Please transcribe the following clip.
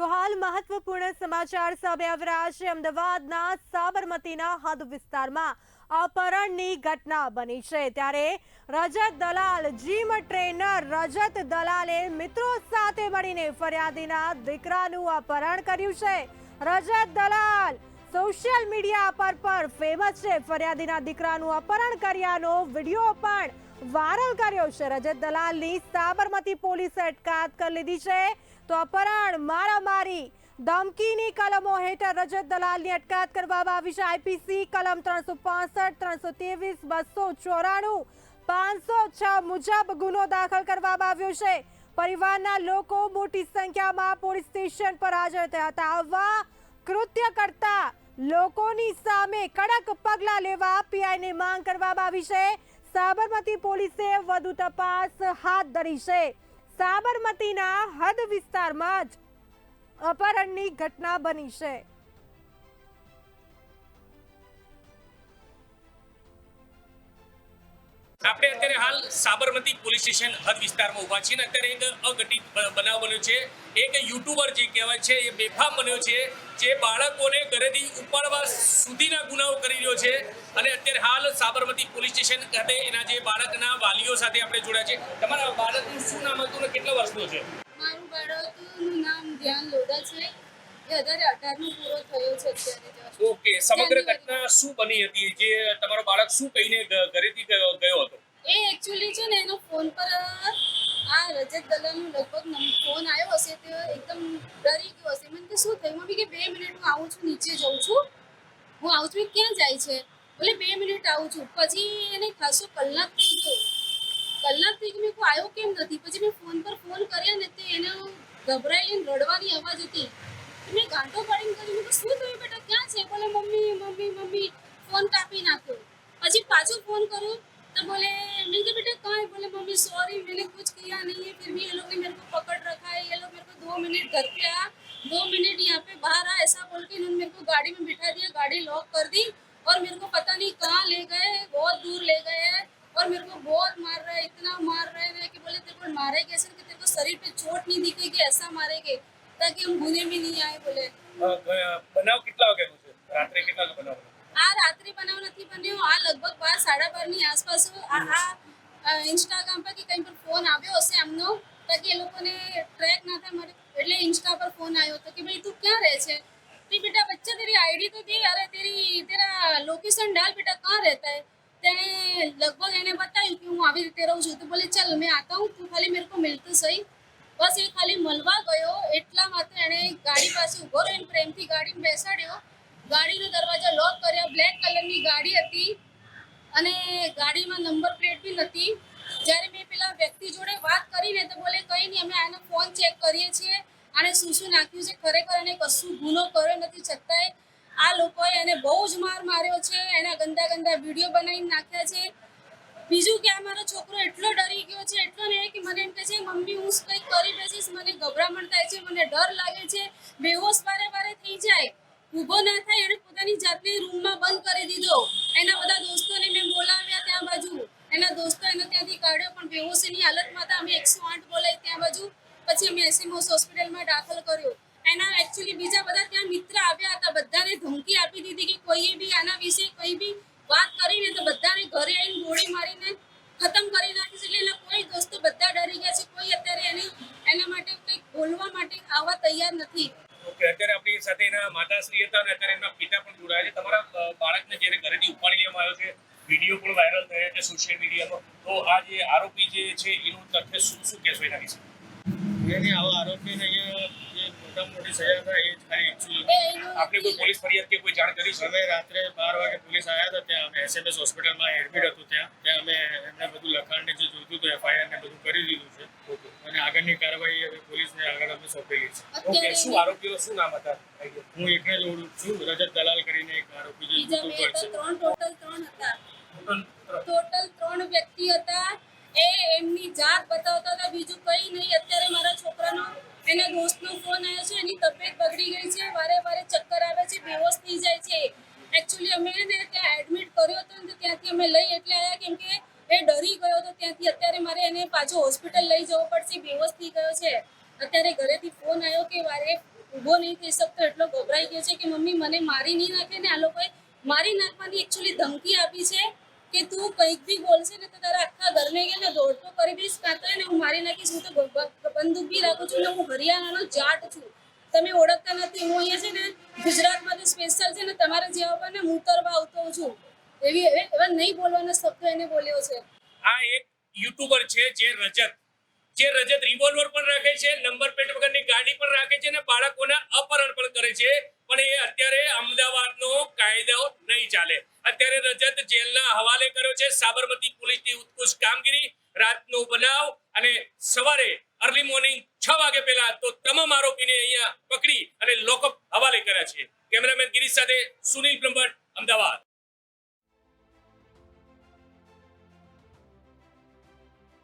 તો હાલ મહત્વપૂર્ણ સમાચાર સામે આવી છે. અમદાવાદના સાબરમતીના હદ વિસ્તારમાં અપહરણની ઘટના બની છે. ત્યારે રજત દલાલ, જીમ ટ્રેનર રજત દલાલે મિત્રો સાથે મળીને ફરિયાદીના દીકરાનું અપહરણ કર્યું છે. રજત દલાલ સોશિયલ મીડિયા પર પર ફેમસ છે. ફરિયાદીના દીકરાનું અપહરણ કર્યાનો વીડિયો પણ વાયરલ કર્યો છે. રજત દલાલની સાબરમતી પોલીસે અટકાયત કરી લીધી છે. તો અપહરણ, મારામારી, ધમકીની કલમો હેઠળ રજત દલાલની અટકાયત કરવામાં આવી છે. આઈપીસી કલમ ત્રણસો પાસઠ, ત્રણસો ત્રેવીસ, બસો ચોરાણું, પાંચસો છ મુજબ ગુનો દાખલ કરવામાં આવ્યો છે. પરિવારના લોકો મોટી સંખ્યામાં પોલીસ સ્ટેશન પર હાજર થયા હતા. આવા કૃત્ય કરતા લોકોની સામે કડક પગલાં લેવા પીઆઈની માંગ કરવામાં આવી છે. સાબરમતી પોલીસે વધુ તપાસ હાથ ધરી છે. સાબરમતીના હદ વિસ્તારમાં જ અપહરણની ઘટના બની છે. આપણે અત્યારે હાલ સાબરમતી પોલીસ સ્ટેશન હદ વિસ્તારમાં ઊભા છીએ અત્યારે એક અઘટિત બનાવ બન્યો છે. એક યુટ્યુબર જે કહેવાય છે, એ બેફામ બન્યો છે, જે બાળકોને ઘરેથી ઉપાડવા સુધીના ગુનાઓ કરી રહ્યો છે. અને અત્યારે હાલ સાબરમતી પોલીસ સ્ટેશન ખાતે એના જે બાળકના વાલીઓ સાથે આપણે જોડ્યા છે. તમારા બાળકનું શું નામ હતું અને કેટલા વર્ષનું છે? મારું બાળકનું નામ ધ્યાન લોધા છે. ઓકે સમગ્ર ઘટના શું બની હતી? જે તમારો બાળક શું કહીને ઘરેથી ગયો હતો? એ એકચ્યુઅલી છે ને એનો ફોન પર આ રજત દલાલનો લગભગ ફોન આવ્યો હશે તે એકદમ ડરી ગયો હશે. મને કે શું થયું? મમ્મી કે બે મિનિટ હું આવું છું નીચે જઉં છું. હું આવું છું ક્યાં જાય છે? એટલે બે મિનિટ આવું છું. પછી એને ખાસો કલાક થઈ ગયો. કલાક થઈ ગયો મેં કોઈ આવ્યો કેમ નથી? પછી મેં ફોન પર ફોન કર્યા ને તે એનો ગભરાઈને રડવાની અવાજ હતી. મેં ગાંઠો પાડીને કહ્યું મેં કીધું, શું થયું બેટા ક્યાં છે બોલે મમ્મી મમ્મી મમ્મી ફોન કાપી નાખ્યો પછી પાછો ફોન કર્યો तो बोले मैंने कहा बेटा कहाँ है बोले मम्मी सॉरी मैंने कुछ किया नहीं है फिर भी ये लोग ने मेरे को पकड़ रखा है ये लोग मेरे को दो मिनट घर पे आ दो मिनट यहाँ पे बाहर आ ऐसा बोल के इन्होंने मेरे को गाड़ी में बिठा दिया गाड़ी लॉक कर दी और मेरे को पता नहीं कहाँ ले गए बहुत दूर ले गए हैं और मेरे को बहुत मार रहे हैं इतना मार रहे हैं कि बोले तेरे को मारेंगे ऐसे कि तेरे को शरीर पे चोट नहीं दिखेगी ऐसा मारेंगे ताकि हम गुने में नहीं आए बोले અ, બ- બનાવ કેટલા વાગ્યાનો છે રાત્રે કેટલા વાગે બનાવ બન્યો? આ રાત્રે બનાવ નથી બન્યો આ લગભગ બાર સાડા બારની આસપાસ આ આ ઇન્સ્ટાગ્રામ પર કે કંઈ પર ફોન આવ્યો હશે એમનો તાકી એ લોકોને ટ્રેક ના થાય મારે એટલે ઇન્સ્ટા પર ફોન આવ્યો હતો કે ભાઈ તું ક્યાં રહે છે तो बेटा बच्चा तेरी आईडी तो दी अरे तेरी तेरा लोकेशन डाल बेटा कहाँ रहता है તેણે લગભગ એને બતાવ્યું કે હું આવી રીતે રહું છું તો બોલે ચલ મેં આતા હું તું ખાલી મેરે કો મિલતું સહી બસ એ ખાલી મળવા ગયો, એટલા માટે એણે ગાડી પાસે ઊભો રહીને પ્રેમથી ગાડી બેસાડ્યો. ગાડીનો દરવાજો લોક કર્યો બ્લેક કલરની ગાડી હતી અને ગાડીમાં નંબર પ્લેટ બી નથી. જ્યારે મેં પેલા વ્યક્તિ જોડે વાત કરીને તો બોલે, કંઈ નહીં, અમે આનો ફોન ચેક કરીએ છીએ. આણે શું શું નાખ્યું છે? ખરેખર એને કશું ગુનો કર્યો નથી. છતાંય આ લોકોએ એને બહુ જ માર માર્યો છે. એના ગંદા ગંદા વીડિયો બનાવીને નાખ્યા છે. બીજું કે આ મારો છોકરો એટલો ડરી ગયો છે, એટલો ને કે મને એમ કહે છે, મમ્મી, હું કંઈક કરી બેસીશ મને ગભરામણ થાય છે, મને ડર લાગે છે, બેહોશ વારે વારે થઈ જાય. ઊભો ના થાય એણે પોતાની જાતને રૂમમાં બંધ કરી દીધો. એના બધા દોસ્તોને મેં બોલાવ્યા ત્યાં બાજુ. એના દોસ્તો એને ત્યાંથી કાઢ્યો, પણ બેહોશીની હાલતમાં હતા અમે એકસો આઠ બોલાવી ત્યાં બાજુ. પછી અમે એસીમોસ હોસ્પિટલમાં દાખલ કર્યો. એના એકચ્યુઅલી બીજા બધા ત્યાં મિત્ર આવ્યા હતા, બધાને ધમકી આપી દીધી કે કોઈએ બી આના વિશે કોઈ બી વાત કરીને તો બધાને ઘરે આવીને ગોળી મારીને માતાશ્રી હતા અને અત્યારે એમના પિતા પણ જોડાયા છે તમારા બાળકને જ્યારે ઘરેથી ઉપાડી લેવામાં આવ્યો છે વીડિયો પણ વાયરલ થયા છે સોશિયલ મીડિયામાં તો આ જે આરોપી જે છે એનું તથ્ય શું શું કહેશો એના વિશે એની આવા આરોપીને જે મોટા મોટી સજા થાય એ જ ખાલી ઈચ્છું એ એનું આપને કોઈ પોલીસ ફરિયાદ કે કોઈ જાણ કરી છે અમે રાત્રે બાર વાગે પોલીસ આવ્યા હતા ત્યાં અમે એસએમએસ હોસ્પિટલમાં એડમિટ હતું ત્યાં ત્યાં અમે એમને બધું લખાણને જે જોઈતું હતું એફઆઈઆર ને બધું કરી દીધું છે અને આગળની કાર્યવાહી હવે પોલીસને આગળ અમે સોંપેલી છે શું આરોપીઓ શું નામ હતા હું એકને જ ઓળખું છું રજત દલાલ કરીને એક આરોપી જે તો છે. ત્રણ ટોટલ ત્રણ હતા. ટોટલ ત્રણ. વ્યક્તિ હતા. એ એમની જાત બતાવતા હતા. બીજું કંઈ નહીં. અત્યારે મારા છોકરાનો એના દોસ્તનો ફોન આવ્યો છે. એની તબિયત બગડી ગઈ છે. વારે વારે ચક્કર આવે છે. બેહોશ થઈ જાય છે. એકચ્યુઅલી અમે એને ત્યાં એડમિટ કર્યો હતો ને ત્યાંથી અમે લઈ એટલે આવ્યા કેમ કે એ ડરી ગયો હતો ત્યાંથી અત્યારે મારે એને પાછો હોસ્પિટલ લઈ જવો પડશે. બેહોશ થઈ ગયો છે. અત્યારે ઘરેથી ફોન આવ્યો કે વારે ઊભો નહીં થઈ શકતો, એટલો ગભરાઈ ગયો છે કે મમ્મી, મને મારી નહીં નાખે ને આ લોકોએ મારી નાખવાની એકચ્યુઅલી ધમકી આપી છે કે તું કંઈક બી બોલશે ને તો તારા આખા ઘરને ગઈને દોડતો કરી દઈશ કાં તો એને હું મારી નાખીશ, હું તો બંદૂક બી રાખું છું ને હું હરિયાણાનો જાટ છું. તમે ઓળખતા નથી, હું અહીંયા છે ને ગુજરાતમાંથી સ્પેશિયલ છે ને તમારા જેવા પર ને મૂતરવા આવતો છું. એવી એવા નહીં બોલવાનો શબ્દ એને બોલ્યો છે. આ એક યુટ્યુબર છે જે રજત. જે રજત રિવોલ્વર પણ રાખે છે નંબર પ્લેટ વગરની ગાડી પણ રાખે છે અને બાળકોના અપહરણ પણ કરે છે. પણ એ અત્યારે અમદાવાદનો કાયદો નહીં ચાલે. અત્યારે રજત જેલના હવાલે કર્યો છે. સાબરમતી પોલીસની ઉત્કૃષ્ટ કામગીરી, રાતનો બનાવ અને સવારે અર્લી મોર્નિંગ છ વાગે પહેલા તો તમામ આરોપીને અહીંયા પકડી અને લોકઅપ હવાલે કર્યા છે. કેમેરામેન ગિરીશ સાથે સુનિલ બ્રહ્મભટ્ટ, અમદાવાદ.